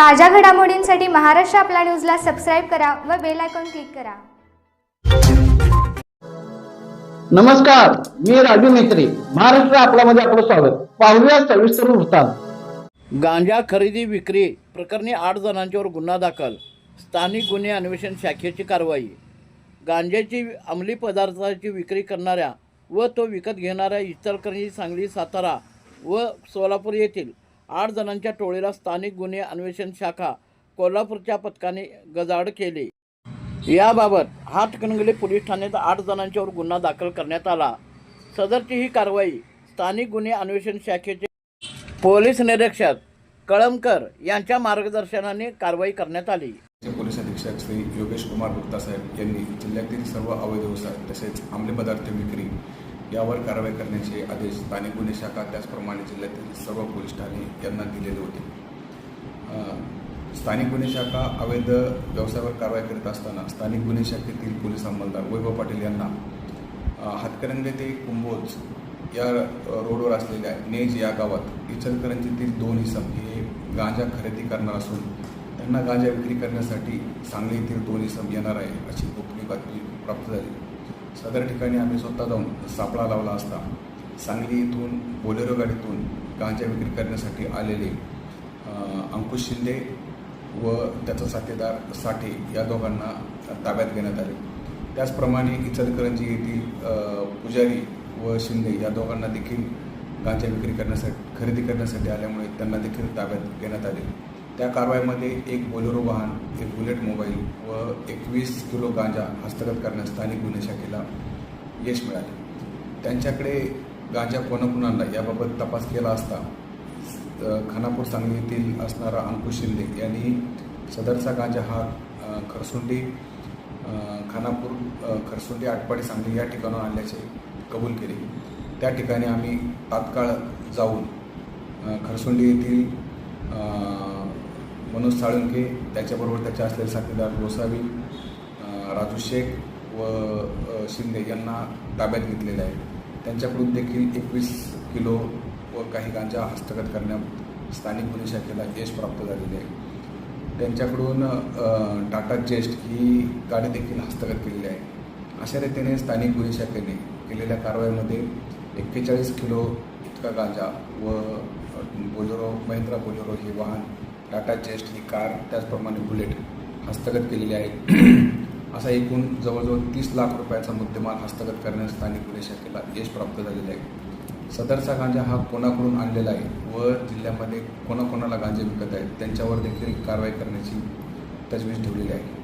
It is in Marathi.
ताज्या घडामोडींसाठी महाराष्ट्र आपला न्यूजला सबस्क्राईब करा व बेल आयकॉन क्लिक करा. नमस्कार मी राजू मेत्री महाराष्ट्र आपल्यामध्ये आपलं स्वागत. पाहूया सविस्तर वृत्तांत. गांजा खरेदी विक्री प्रकरणी आठ जणांच्यावर गुन्हा दाखल. स्थानिक गुन्हे अन्वेषण शाखेची कारवाई. गांजाची अंमली पदार्थाची विक्री करणाऱ्या व तो विकत घेणाऱ्या इचलकरंजी सांगली सातारा व सोलापूर येथील आठ जणांच्या टोळीला स्थानिक गुन्हे अन्वेषण शाखा कोल्हापूरच्या पथकाने गजाड केली. याबाबत हातकणंगले पोलीस ठाण्यात आठ जणांच्यावर गुन्हा दाखल करण्यात आला. सदरची ही कारवाई स्थानिक गुन्हे अन्वेषण शाखेचे पोलीस निरीक्षक कळमकर यांच्या मार्गदर्शनाने कारवाई करण्यात आली. पोलीस अधीक्षक श्री योगेश कुमार गुप्ता साहेब यांनी जिल्ह्यातील सर्व अवैध व्यवसाय तसेच अंमली पदार्थ विक्री यावर कारवाई करण्याचे आदेश स्थानिक गुन्हे शाखा त्याचप्रमाणे जिल्ह्यातील सर्व पोलीस ठाणे यांना दिलेले होते. स्थानिक गुन्हे शाखा अवैध व्यवसायावर कारवाई करीत असताना स्थानिक गुन्हे शाखेतील पोलीस अंमलदार वैभव पाटील यांना अ, हातकरंगे ते कुंभोज या रोडवर असलेल्या नेज या गावात इचलकरंजीतील दोन इसम हे गांजा खरेदी करणार असून त्यांना गांजा विक्री करण्यासाठी सांगली येथील दोन इसम येणार आहे अशी गोपनीय बातमी प्राप्त झाली. सदर ठिकाणी आम्ही स्वतः जाऊन सापळा लावला असता. सांगली इथून बोलेरो गाडीतून गांजा विक्री करण्यासाठी आलेले अंकुश शिंदे व त्याचा साथीदार साठे या दोघांना ताब्यात घेण्यात आले. त्याचप्रमाणे इचलकरंजी येथील पुजारी व शिंदे या दोघांना देखील गांजा विक्री करण्यासाठी खरेदी करण्यासाठी आल्यामुळे त्यांना देखील ताब्यात घेण्यात आले. त्या कारवाईमध्ये एक बोलेरो वाहन एक बुलेट मोबाईल व एकवीस किलो गांजा हस्तगत करण्यास स्थानिक गुन्हे शाखेला यश मिळाले. त्यांच्याकडे गांजा कोणाकुणाला याबाबत तपास केला असता खानापूर सांगली येथील असणारा अंकुश शिंदे यांनी सदरचा गांजा हा खरसुंडी खानापूर खरसुंडी आटपाडी सांगली या ठिकाणाहून आणल्याचे कबूल केले. त्या ठिकाणी आम्ही तात्काळ जाऊन खरसुंडी येथील मनोज साळुंके त्याच्याबरोबर त्याचे असलेले साथीदार गोसावी राजू शेख व शिंदे यांना ताब्यात घेतलेले आहे. त्यांच्याकडून देखील एकवीस किलो व काही गांजा हस्तगत करण्यात स्थानिक गुन्हे शाखेला यश प्राप्त झालेले आहे. त्यांच्याकडून टाटा जेस्ट ही गाडी देखील हस्तगत केलेली आहे. अशा रीतीने स्थानिक गुन्हे शाखेने केलेल्या कारवाईमध्ये एक्केचाळीस किलो इतका गांजा व बोलेरो महिंद्रा बोलेरो हे वाहन टाटा जेस्ट ही कार त्याचप्रमाणे बुलेट हस्तगत केलेली आहे. असा एकूण जवळजवळ तीस लाख रुपयाचा मुद्देमाल हस्तगत करण्यास स्थानिक गुन्हे शाखेला यश प्राप्त झालेले आहे. सदरचा गांजा हा कोणाकडून आणलेला आहे? व जिल्ह्यामध्ये कोणाकोणाला गांजे विकत आहेत? त्यांच्यावर देखील कारवाई करण्याची तजवीज ठेवलेली आहे.